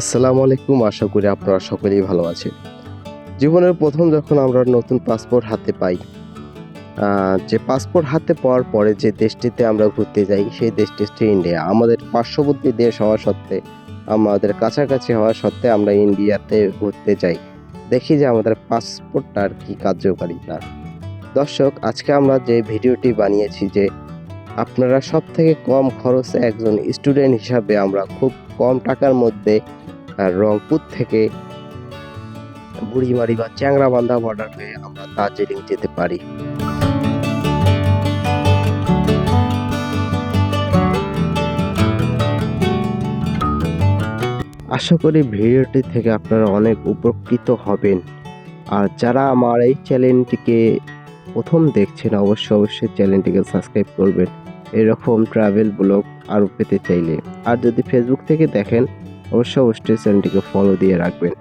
আসসালামু আলাইকুম, আশা করি আপনারা সকলেই ভালো আছেন। জীবনের প্রথম যখন আমরা নতুন পাসপোর্ট হাতে পাই যে পাসপোর্ট হাতে পাওয়ার পরে যে দেশটিতে আমরা ঘুরতে যাই, সেই দেশটি হচ্ছে ইন্ডিয়া আমাদের পার্শ্ববর্তী দেশ হওয়া সত্ত্বে, আমাদের কাছাকাছি হওয়া সত্ত্বে আমরা ইন্ডিয়াতে ঘুরতে যাই। দেখি যে আমাদের পাসপোর্টটার কি কার্যকারিতা দর্শক, আজকে আমরা যে ভিডিওটি বানিয়েছি যে আপনারা সব থেকে কম খরচে একজন স্টুডেন্ট হিসাবে আমরা খুব কম টাকার মধ্যে আর রংপুর থেকে বুড়িমারি বা চ্যাংরাবান্ধা বর্ডার হয়ে আমরা দার্জিলিং যেতে পারি। আশা করি ভিডিওটি থেকে আপনারা অনেক উপকৃত হবেন। আর যারা আমার এই চ্যানেলটিকে প্রথম দেখছেন, অবশ্যই অবশ্যই চ্যানেলটিকে সাবস্ক্রাইব করবেন। এরকম ট্রাভেল ব্লগ আরও পেতে চাইলে। আর যদি ফেসবুক থেকে দেখেন অবশ্যই অবশ্যই চ্যানেলটিকে ফলো দিয়ে রাখবেন।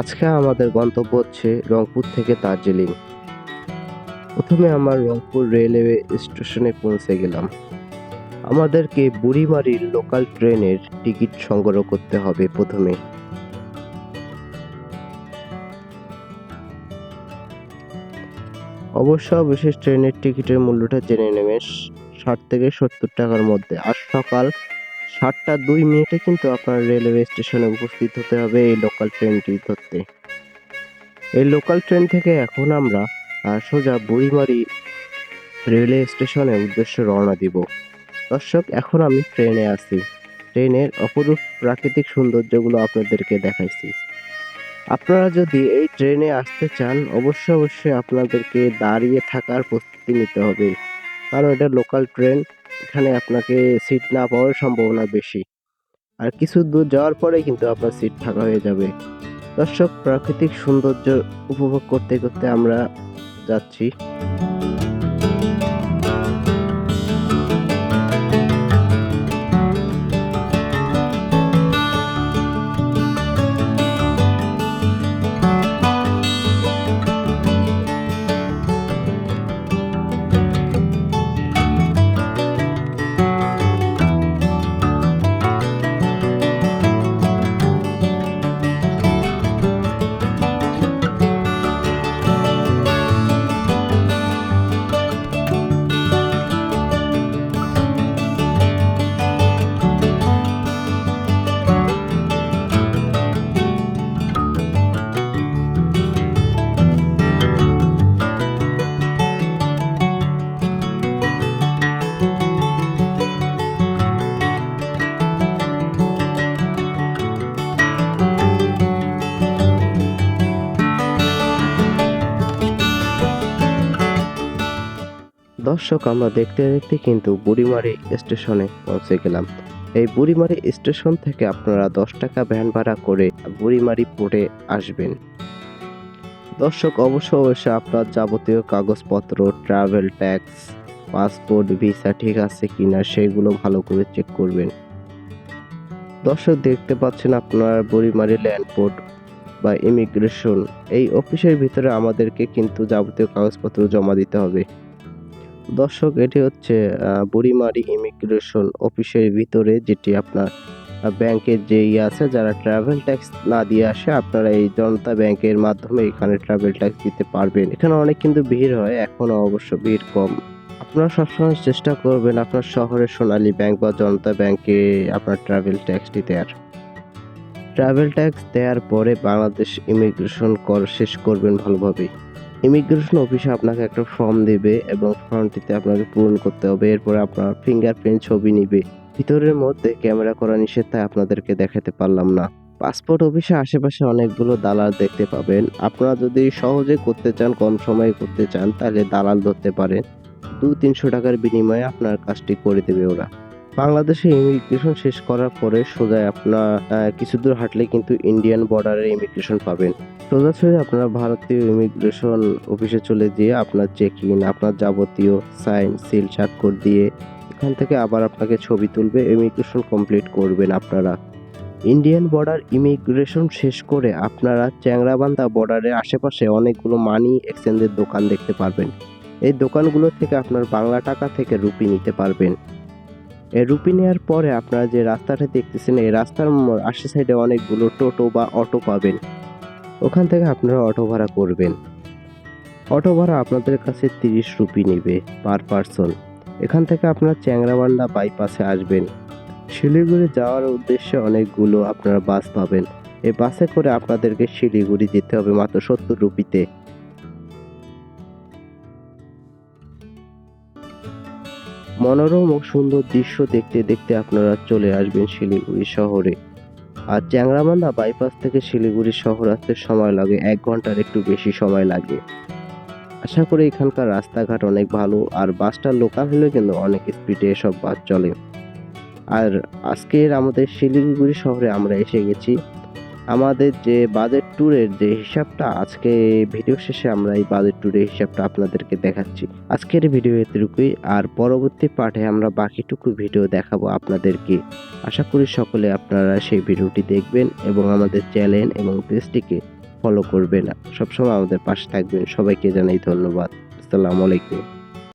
আজকে আমাদের গন্তব্য হচ্ছে রংপুর থেকে দার্জিলিং। প্রথমে আমার রংপুর রেলওয়ে স্টেশনে পৌঁছে গেলাম। আমাদেরকে বুড়িমারির লোকাল ট্রেনের টিকিট সংগ্রহ করতে হবে প্রথমে। অবশ্য অবশেষ ট্রেনের টিকিটের মূল্যটা জেনে নেবেন ষাট থেকে সত্তর টাকার মধ্যে। আর সকাল সাতটা দুই মিনিটে কিন্তু আপনার রেলওয়ে স্টেশনে উপস্থিত হতে হবে এই লোকাল ট্রেনটি ধরতে। এই লোকাল ট্রেন থেকে এখন আমরা সোজা বুড়িমারি রেলওয়ে স্টেশনের উদ্দেশ্যে রওনা দিব। দর্শক, এখন আমি ট্রেনে আছি। ট্রেনের অপরূপ প্রাকৃতিক সৌন্দর্যগুলো আপনাদেরকে দেখাইছি। আপনারা যদি এই ট্রেনে আসতে চান অবশ্যই অবশ্যই আপনাদেরকে দাঁড়িয়ে থাকার প্রস্তুতি নিতে হবে। কারণ এটা লোকাল ট্রেন এখানে আপনাকে সিট না পাওয়ার সম্ভাবনা বেশি। আর কিছু দূর যাওয়ার পরে কিন্তু আপনার সিট ফাঁকা হয়ে যাবে। দর্শক, প্রাকৃতিক সৌন্দর্য উপভোগ করতে করতে আমরা যাচ্ছি। দর্শক, আমরা দেখতে দেখতে কিন্তু বুড়িমারি স্টেশনে পৌঁছে গেলাম। এই বুড়িমারি স্টেশন থেকে আপনারা দশ টাকা ভ্যান ভাড়া করে বুড়িমারি পোর্টে আসবেন। দর্শক, অবশ্য অবশ্যই আপনার যাবতীয় কাগজপত্র ট্রাভেল ট্যাক্স পাসপোর্ট ভিসা ঠিক আছে কিনা সেগুলো ভালো করে চেক করবেন। দর্শক, দেখতে পাচ্ছেন আপনার বুড়িমারি ল্যান্ডপোর্ট বা ইমিগ্রেশন এই অফিসের ভিতরে আমাদেরকে কিন্তু যাবতীয় কাগজপত্র জমা দিতে হবে। দর্শক, এটি হচ্ছে বুড়িমারি ইমিগ্রেশন অফিসের ভিতরে যেটি আপনার ব্যাংকের যে ইয়ে আছে, যারা ট্রাভেল ট্যাক্স না দিয়ে আসে, আপনারা এই জনতা ব্যাংকের মাধ্যমে এখানে ট্রাভেল ট্যাক্স দিতে পারবেন। এখানে অনেক কিন্তু ভিড় হয় এখনও অবশ্য ভিড় কম। আপনারা সবসময় চেষ্টা করবেন আপনার শহরের সোনালী ব্যাংক বা জনতা ব্যাংকে আপনার ট্রাভেল ট্যাক্সটি দেওয়ার ট্রাভেল ট্যাক্স দেওয়ার পরে বাংলাদেশ ইমিগ্রেশন কর শেষ করবেন ভালোভাবে ইমিগ্রেশন অফিসে আপনাকে একটা ফর্ম দেবে এবং ফর্মটিতে আপনাকে পূরণ করতে হবে। এরপরে আপনার ফিঙ্গারপ্রিন্ট ছবি নিবে। ভিতরের মধ্যে ক্যামেরা করা নিষেধ, তাই আপনাদেরকে দেখাতে পারলাম না। পাসপোর্ট অফিসে আশেপাশে অনেকগুলো দালাল দেখতে পাবেন। আপনারা যদি সহজে করতে চান, কম সময়ে করতে চান, তাহলে দালাল ধরতে পারেন। দু তিনশো টাকার বিনিময়ে আপনার কাজটি করে দেবে ওরা। বাংলাদেশে ইমিগ্রেশন শেষ করার পরে সোজা আপনার কিছু দূর হাঁটলে কিন্তু ইন্ডিয়ান বর্ডারের ইমিগ্রেশন পাবেন। সোজাসুজি আপনারা ভারতীয় ইমিগ্রেশন অফিসে চলে গিয়ে আপনার চেক ইন আপনার যাবতীয় সাইন সিল স্বাক্ষর দিয়ে এখান থেকে আবার আপনাকে ছবি তুলবে ইমিগ্রেশন কমপ্লিট করবেন আপনারা। ইন্ডিয়ান বর্ডার ইমিগ্রেশন শেষ করে আপনারা চ্যাংরাবান্ধা বর্ডারের আশেপাশে অনেকগুলো মানি এক্সচেঞ্জের দোকান দেখতে পারবেন। এই দোকানগুলো থেকে আপনার বাংলা টাকা থেকে রুপি নিতে পারবেন। এই রুপি নেওয়ার পরে আপনারা যে রাস্তাটা দেখতেছেন, এই রাস্তার আশে সাইডে অনেকগুলো টোটো বা অটো পাবেন। ওখান থেকে আপনারা অটো ভাড়া করবেন। অটো ভাড়া আপনাদের কাছে তিরিশ রুপি নেবে পার পারসন। এখান থেকে আপনারা চ্যাংরাবান্ধা বাইপাসে আসবেন। শিলিগুড়ি যাওয়ার উদ্দেশ্যে অনেকগুলো আপনারা বাস পাবেন। এই বাসে করে আপনাদেরকে শিলিগুড়ি যেতে হবে মাত্র সত্তর রুপিতে। মনোরম ও সুন্দর দৃশ্য দেখতে দেখতে আপনারা চলে আসবেন শিলিগুড়ি শহরে। আর চ্যাংরাবান্ধা বাইপাস থেকে শিলিগুড়ি শহর আসতে সময় লাগে, এক ঘণ্টার একটু বেশি সময় লাগে। আশা করি এখানকার রাস্তাঘাট অনেক ভালো, আর বাসটা লোকাল হলেও কিন্তু অনেক স্পিডে এসব বাস চলে। আর আজকের আমাদের শিলিগুড়ি শহরে আমরা এসে গেছি। আমাদের যে বাজেট ট্যুরের যে হিসাবটা, আজকে ভিডিও শেষে আমরা এই বাজেট ট্যুরের হিসাবটা আপনাদেরকে দেখাচ্ছি। আজকের ভিডিও এতটুকুই, আর পরবর্তী পাঠে আমরা বাকিটুকু ভিডিও দেখাবো আপনাদেরকে। আশা করি সকলে আপনারা সেই ভিডিওটি দেখবেন এবং আমাদের চ্যানেল এবং পেজটিকে ফলো করবেন। সবসময় আমাদের পাশে থাকবেন। সবাইকে জানাই ধন্যবাদ। আসসালামু আলাইকুম।